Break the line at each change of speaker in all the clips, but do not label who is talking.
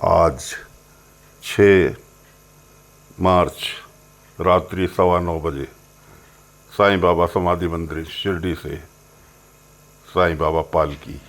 आज छ मार्च रात्रि सवा नौ बजे साईं बाबा समाधि मंदिर शिरडी से साईं बाबा पालकी।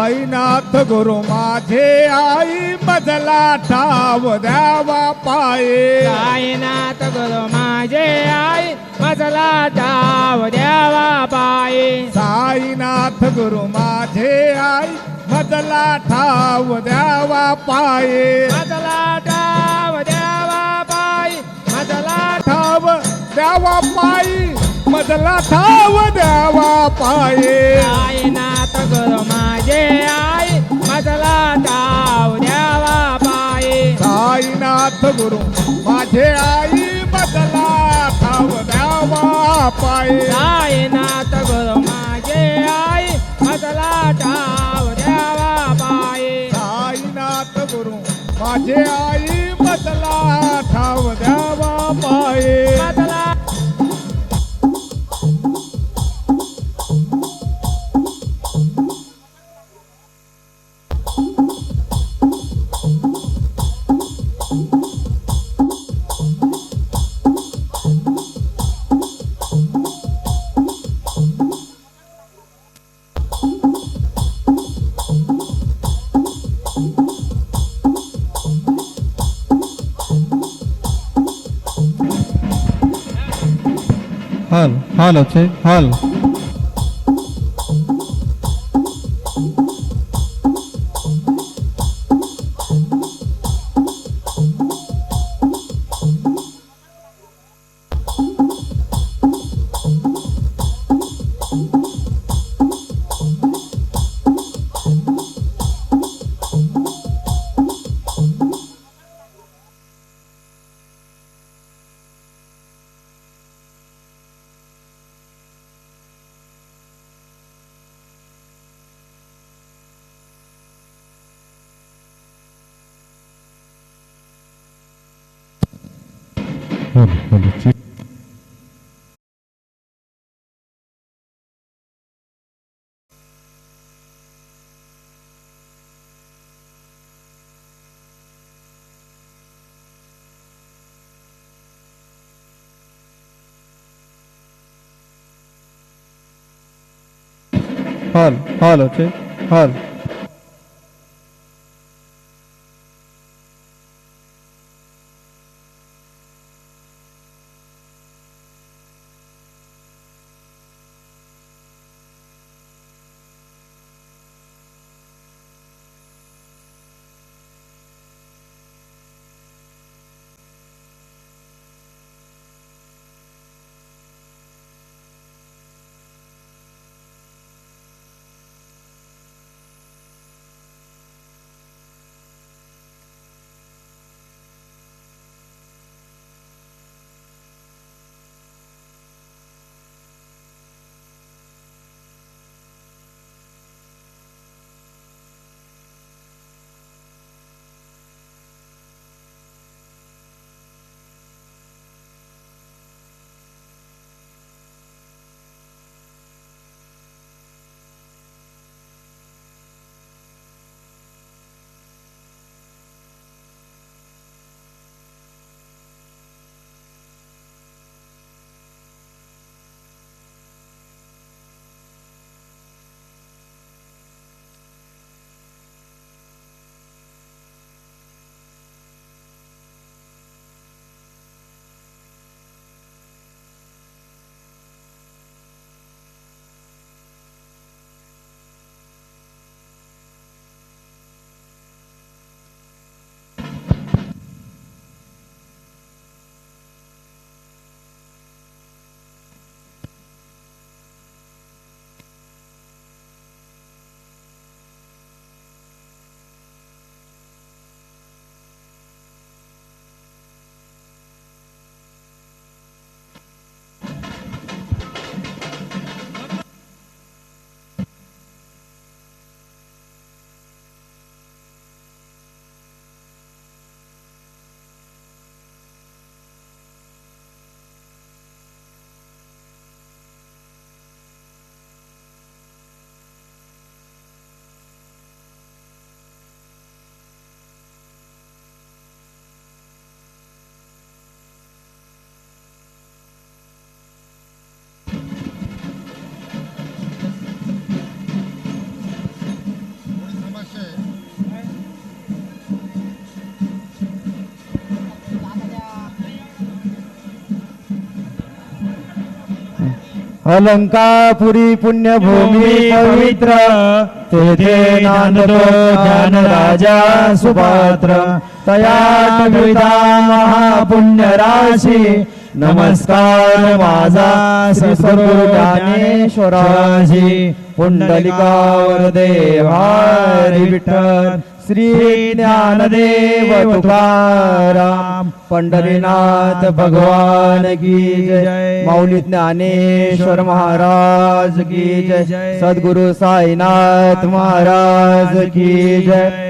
साईनाथ
गुरु माझे आई मजला
ठाव द्यावा पाये.
साईनाथ गुरु माझे आई मजला डाव द्यावा पायी.
साईनाथ गुरु माझे आई मजला ठाव द्यावा पाये.
मजला डाव द्यावा पायी. मजला
ठाव द्यावा पायी. मजला ठाव द्यावा पाये.
साईनाथ गुरु माझे आई मजला डाव द्यावा पायी.
साईनाथ गुरु माझे आई मजला ठाव द्यावा पाये.
साईनाथ गुरु माझे आई मजला डाव द्यावा पायी.
साईनाथ गुरु माझे आई
hal,
hal, I'll say hal. por, Halo, halo, te.
Alankapuri पुण्यभूमी पवित्र। तेथे नांदतो ज्ञान राजा सुपात्र। तया विधा महापुण्य राशी नमस्कार माझा श्री सद्गुरु ज्ञानेश्वराजी पुंडलिकावर देवारी विठ्ठल श्री ज्ञानदेव तुकाराम पंढरीनाथ भगवान की जय माऊली ज्ञानेश्वर महाराज की जय सद्गुरु साईनाथ महाराज की जय.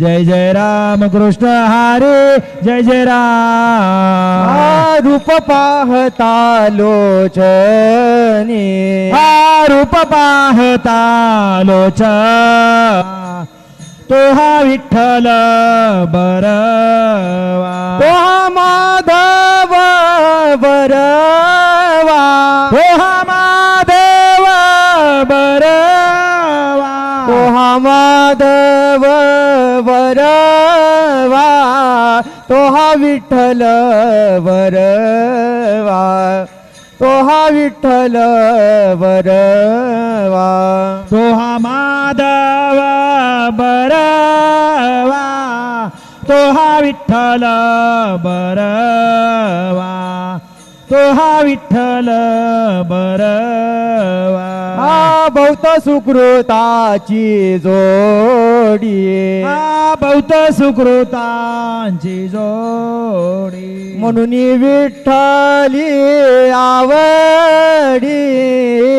जय जय राम कृष्ण हरी जय जय राम।
रूप पाहता लोचनी।
हा रूप पाहता लोच तो हा विठ्ठल बरवा।
तो माधव बरवा।
तो हा माधव बरवा
तोहा देव वरवा तोहा विठ्ठल वरवा तोहा विठ्ठल
वरवा तोहा माधव बरवा तोहा विठ्ठल बरवा तोहा विठ्ठल बरवा
बहुत सुकृताची जोडी.
बहुत सुकृतांची जोडी.
म्हणून विठ्ठली आवडी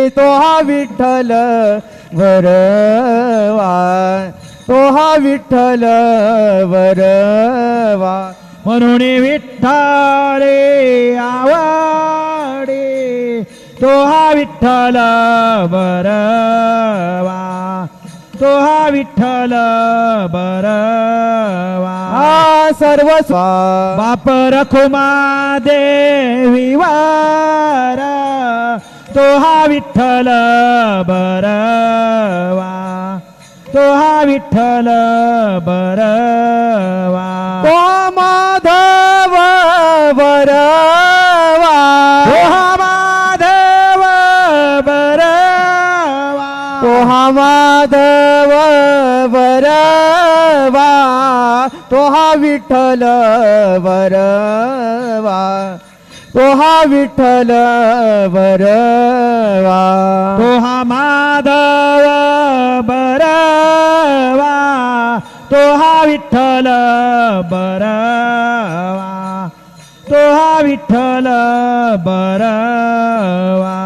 तो हा विठ्ठल वरवा. तो हा विठ्ठल वरवा.
म्हणून विठ्ठले आवडे तो हा विठ्ठल बरवा. तो हा विठ्ठल बरवा.
सर्व
बाप रखुमा देवीवर तो हा विठ्ठल बरवा. तो हा विठ्ठल बरवा.
तो माधव वरवा
तोहा माधव
वरवा तोहा विठ्ठल वरवा तोहा विठ्ठल वरवा
तोहा माधव बरवा तोहा विठ्ठल बरवा तोहा विठ्ठल बरवा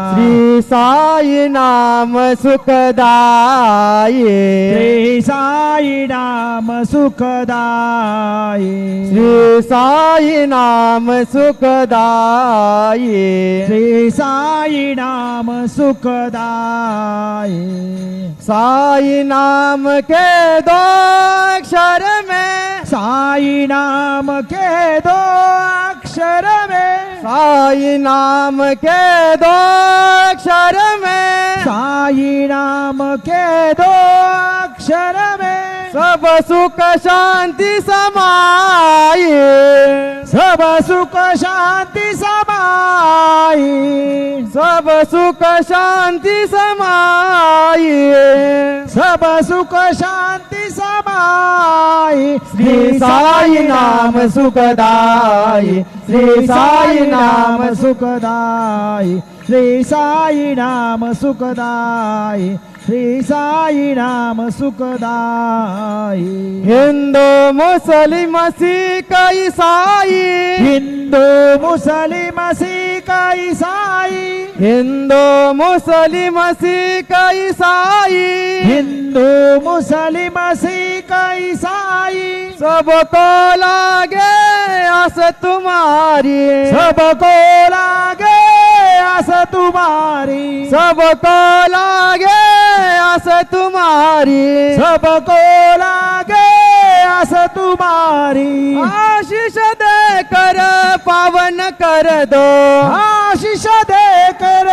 श्री साई नाम सुखदाये।
श्री साई नाम सुखदाई
श्री साई नाम सुखदाये।
श्री साई नाम सुखदाई
साई नाम के दो अक्षर में।
साई नाम के दो अक्षर में।
साई नाम के दो अक्षर में।
साई नाम के दो अक्षर में।
सब सुख शांति समाये।
सब सुख शांति समाई आई
सब सुख शांति समाई.
सब सुख शांति समाई.
श्री साई नाम सुखदाई. श्री साई नाम
सुखदाई. श्री साई नाम सुखदाई श्री साई नाम सुखदाई।
हिंदू मुस्लिम सिख ईसाई
हिंदू मुस्लिम सिख ईसाई
हिंदू मुस्लिम सिख ईसाई
हिंदू मुस्लिम सिख ईसाई
सबको लागे आस तुम्हारी।
सबको लागे आस तुम्हारी।
सबको लागे आस तुम्हारी।
सबको लागे आस तुम्हारी।
आशीष दे कर पावन कर दो।
आशीष दे कर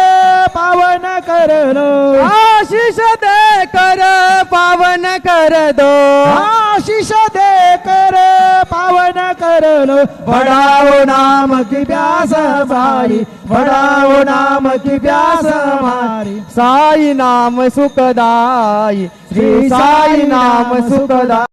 पावन कर लो।
आशीष दे कर पावन कर दो।
आशीष दे शरण कर नाम की प्यास हमारी बढ़ाओ नाम की प्यास हमारी
साई नाम सुखदाई श्री साई नाम सुखदाई।